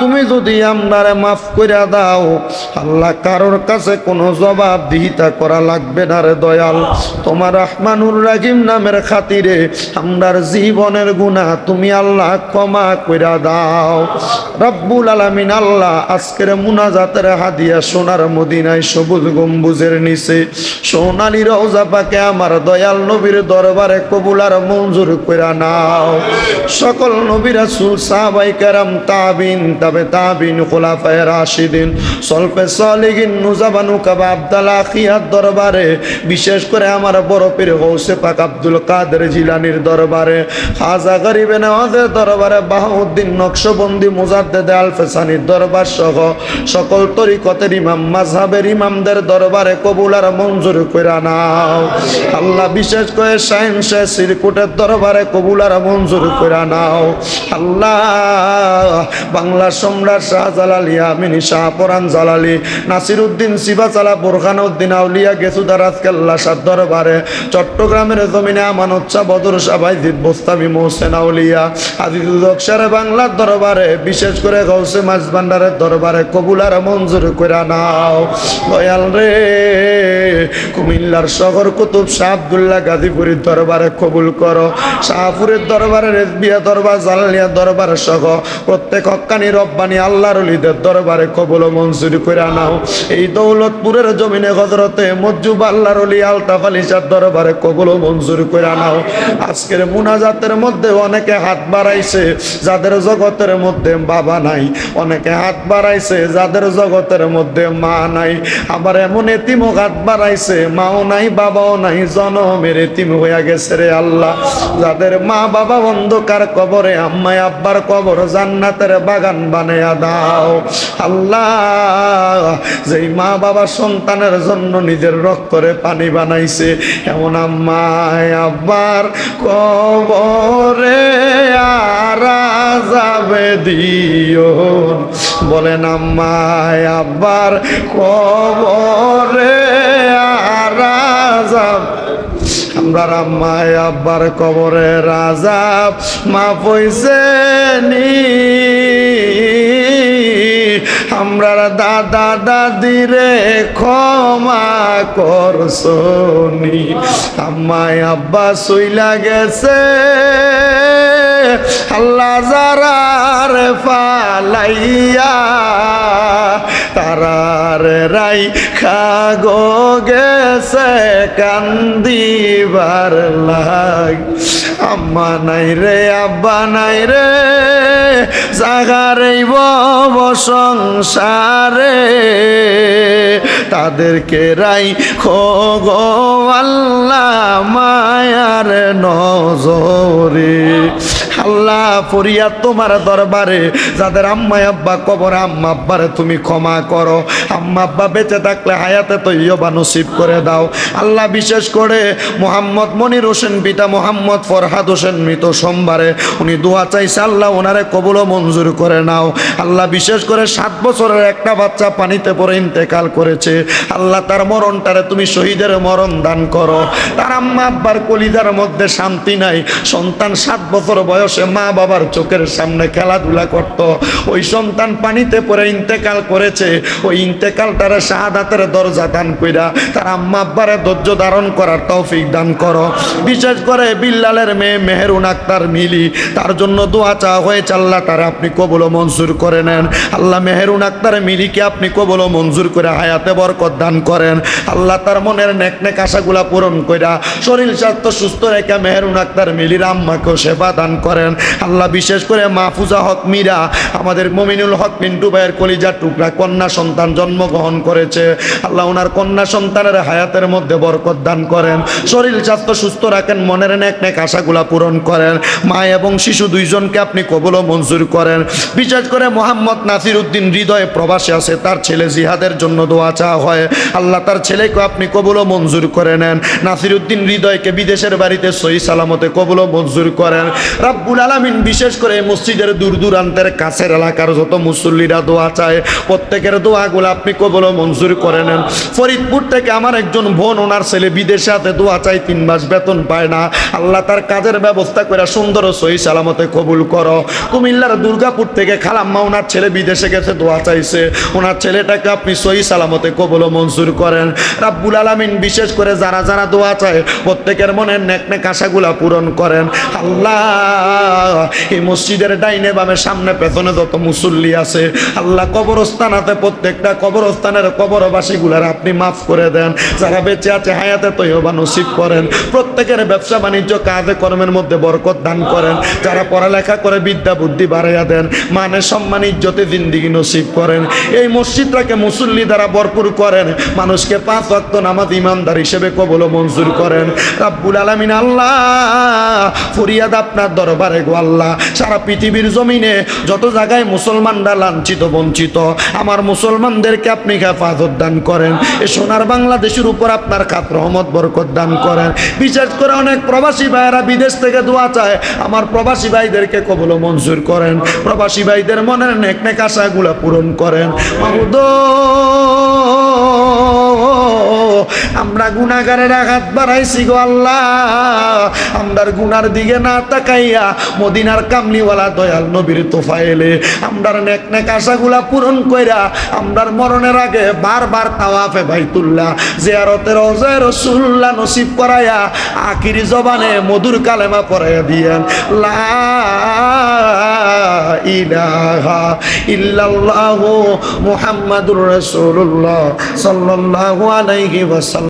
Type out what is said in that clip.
তুমি যদি আমরারে মাফ করে দাও, আল্লাহ কারোর কাছে কোনো জবাব দিহিতা করা লাগবে না রে দয়াল। তোমার রহমানুর রাহিম নামের খাতিরে আমরার জীবনের গুণা তুমি আল্লাহ ক্ষমা করে দাও। রব্বুল আলামিন আল্লাহ আজকের মুনাজাতের হাদিয়া সোনার মদিনায় সবুজ গম্বুজের নিচে, সোনালি রওজা পাকে আমার দয়াল নবীর দরবারে কবুল আর মঞ্জুর করে নাও। সকল নবী রাসূল সাহাবাই কেরাম তাবিন তবে তাবিন খোলাফায়ে রাশিদিন। সলফে সালিহিন নুজাবানু কাবা আব্দাল আখিয়ার দরবারে, বিশেষ করে আমার বড় পীর গৌসে পাক আব্দুল কাদের জিলানির দরবারে। খাজা গরিবে নওয়াজের দরবারে বাহাউদ্দিন নকশবন্দি মুজাদ্দেদে আলফেসানির দরবার সহ সকল তরিকতের ইমাম মাঝহাবের ইমামদের দরবারে কবুল আর মঞ্জুর করে নাও। আল্লাহ বিশেষ করে শাহিন শাহ সিরকুটের দরবারে কবুল আর মঞ্জুর করে নাও। আল্লাহ বাংলা সম্রাট শাহজালালি আমিনী শাহপরান জালালি নাসির উদ্দিন সিবাচালা বোরখান উদ্দিন আউলিয়া, গেসুদার, আজকাল্লা সার দরবারে, চট্টগ্রামের জমিনে আমানত শাহ বদর সাবাই বোস্তামি মোহসেন, আউলিয়া আজিজুদ্দকসারে বাংলার দরবারে, বিশেষ করে গৌসে মাছ ভান্ডারের দরবারে কবুলার মঞ্জুর করে নাও। দয়াল রে, কুমিল্লার শহর কুতুব শাহ আবদুল্লাহ গাজীপুরের দরবারে কবুল করো। শাহপুরের দরবারে রেজবিয়া দরবার, জালালিয়া দরবার সহ প্রত্যেক হক্কানি রব্বানি আল্লাহর অলিদের দরবারে কবুল মঞ্জুর করে নাও এই দৌলতপুরের জমিনে হজরতে মজ্জুব আল্লাহর অলি আলতাফ আলিশার দরবারে কবুল মঞ্জুর করে নাও আজকের মুনাজাতের মধ্যে অনেকে হাত বাড়াইছে, যাদের জগতের মধ্যে বাবা নাই। অনেকে হাত বাড়াইছে, যাদের জগতের মধ্যে মা নাই। আবার এমন এতিমও হাত বাড়াইছে, মাও নাই, বাবাও নাই, জনমের এতিম হইয়া গেছে রে আল্লাহ। যাদের মা বাবা অন্ধকার কবরে আম্মাই আব্বার কবর জান্নাতের বাগান বানাইয়া দাও। আল্লাহ, যেই মা বাবা সন্তানের জন্য নিজের রক্তরে পানি বানাইছে, এমন আম্মাই আব্বার কবরে আরা যাবে দিও বলেন আম্মাই আব্বার কবরে আরা যাবে আমরা আম্মায় আব্বার কবরে রাজা মা পয়সে নি। দাদা দাদিরে ক্ষমা করছনি আম্মায় আব্বা সইলা গেছে। আল্লাহ যারার ফালাইয়া, তারার রাই খাগো গেছে কান্দিবার লাগ আম্মা নাই রে, আব্বা নাই রে জাগারেই বব সংসারে। তাদেরকে রাই খোগো আল্লাহ মায়ার নজরে। আল্লাহ ফরিয়াদ তোমার দরবারে, যাদের আম্মা আব্বা কবর, আম্মা আব্বারে তুমি ক্ষমা করো। আম্মা আব্বা বেঁচে থাকলে হায়াতে তো ইয়বা নসিব করে দাও। আল্লাহ বিশেষ করে মোহাম্মদ মনির হোসেন, পিতা মোহাম্মদ ফরহাদ হোসেন মৃত সোমবারে, উনি দোয়া চাইছে, আল্লাহ ওনারে কবুল মঞ্জুর করে নাও। আল্লাহ বিশেষ করে সাত বছরের একটা বাচ্চা পানিতে পড়ে ইন্তেকাল করেছে। আল্লাহ তার মরণটারে তুমি শহীদের মরণ দান করো। তার আম্মা আব্বার কলিজার মধ্যে শান্তি নাই। সন্তান সাত বছর বয়সে মা বাবার চোখের সামনে খেলাধুলা করত। ওই সন্তান পানিতে পরে ইন্তেকাল করেছে। ওই ইন্তেকালটারে শাহাদাতের দরজা দান কইরা তার আম্মা আব্বারে ধৈর্য ধারণ করার তৌফিক দান করো। বিশেষ করে বিল্লালের মেয়ে মেহেরুন আক্তার মিলি, তার জন্য দোয়া চাওয়া হয়েছে আল্লাহ তারা আপনি কবল মঞ্জুর করে নেন। আল্লাহ মেহেরুন আক্তার মিলিকে আপনি কবল মঞ্জুর করে হায়াতে বরকত দান করেন। আল্লাহ তার মনের নেক নেক আশাগুলা পূরণ কইরা শরীর স্বাস্থ্য সুস্থ রেখে মেহেরুন আক্তার মিলির আম্মাকেও সেবা দান করেন। আল্লাহ বিশেষ করে মাহফুজা হক মীরা, আমাদের মমিনুল হক মিন্টু ভাইয়ের কলিজার টুকরা কন্যা সন্তান জন্মগ্রহণ করেছে। আল্লাহ ওনার কন্যা সন্তানের হায়াতের মধ্যে বরকত দান করেন। শরীর স্বাস্থ্য সুস্থ রাখেন, মনের নেক নেক আশাগুলা পূরণ করেন। মা এবং শিশু দুইজনকে আপনি কবল মঞ্জুর করেন। বিশেষ করে মোহাম্মদ নাসির উদ্দিন হৃদয়ে প্রবাসে আছে, তার ছেলে জিহাদের জন্য দোয়া চাওয়া হয়। আল্লাহ তার ছেলেকে আপনি কবল মঞ্জুর করে নেন। নাসির উদ্দিন হৃদয়কে বিদেশের বাড়িতে সহি সালামতে কবল মঞ্জুর করেন। রাব্বুল রাব্বুল আলামিন, বিশেষ করে মসজিদের দূর দূরান্তের কাছের এলাকার যত মুসল্লিরা দোয়া চায়, প্রত্যেকের দোয়াগুলো আপনি কবল মঞ্জুর করে নেন। ফরিদপুর থেকে আমার একজন বোন, ওনার ছেলে বিদেশে হাতে দোয়া চাই তিন মাস বেতন পায় না। আল্লাহ তার কাজের ব্যবস্থা করে সুন্দর সহি সালামতে কবুল করো। কুমিল্লার দুর্গাপুর থেকে খালাম্মা, ওনার ছেলে বিদেশে গেছে, দোয়া চাইছে। ওনার ছেলেটাকে আপনি সহি সালামতে কবুল মঞ্জুর করেন। রাব্বুল আলামিন, বিশেষ করে যারা যারা দোয়া চায়, প্রত্যেকের মনের নেক নেক আশাগুলা পূরণ করেন। আল্লাহ এই মসজিদের ডাইনে বামে সামনে পেছনে যত মুসল্লি আছে, আল্লাহ কবরস্থান আছে প্রত্যেকটা কবরস্থানের কবরবাসীগুলার আপনি মাফ করে দেন। যারা বেঁচে আছে, হায়াতে তৈবা নসিব করেন। প্রত্যেকের ব্যবসা বাণিজ্য, কাজে কর্মের মধ্যে বরকত দান করেন। যারা পড়ালেখা করে বিদ্যা, বুদ্ধি বাড়াইয়া দেন মানে সম্মান, ইজ্জতে জিন্দিগি নসিব করেন। এই মসজিদটাকে মুসল্লি দ্বারা ভরপুর করেন। মানুষকে পাঁচ ওয়াক্ত নামাজ ইমানদার হিসেবে কবল মঞ্জুর করেন। রাব্বুল আলামিন আল্লাহ ফরিয়াদ আপনার দরবারে গো আল্লাহ, সারা পৃথিবীর জমিনে যত জায়গায় মুসলমানরা লাঞ্ছিত, বঞ্চিত, আমার মুসলমানদেরকে আপনি হেফাজত দান করেন। এ সোনার বাংলাদেশের উপর আপনার খাত রহমত, বরকত দান করেন। বিশেষ করে অনেক প্রবাসী ভাইয়েরা বিদেশ থেকে দোয়া চায়, আমার প্রবাসী ভাইদেরকে কবল মঞ্জুর করেন। প্রবাসী ভাইদের মনের নেক নেক আশাগুলো পূরণ করেন। আমরা গুনাগারের আঘাত বাড়াইছি গো আল্লাহ। আমরার গুনার দিকে না তাকাইয়া মদিনার কামলিওয়ালা দয়াল নবীর তোফাইলে আমরার নেক নেক আশাগুলা পূরণ কইরা, আমরার মরণের আগে বারবার তাওয়াফে বাইতুল্লাহ, জিয়ারতের রোজায় রসুল্লাহ নসিব করাইয়া আখিরি জবানে মধুর কালেমা পড়াইয়া দিয়েন, লা ইলাহা ইল্লাল্লাহু মুহাম্মাদুর রাসূলুল্লাহ সাল্লাল্লাহু আলাইহি ওয়াসাল্লাম।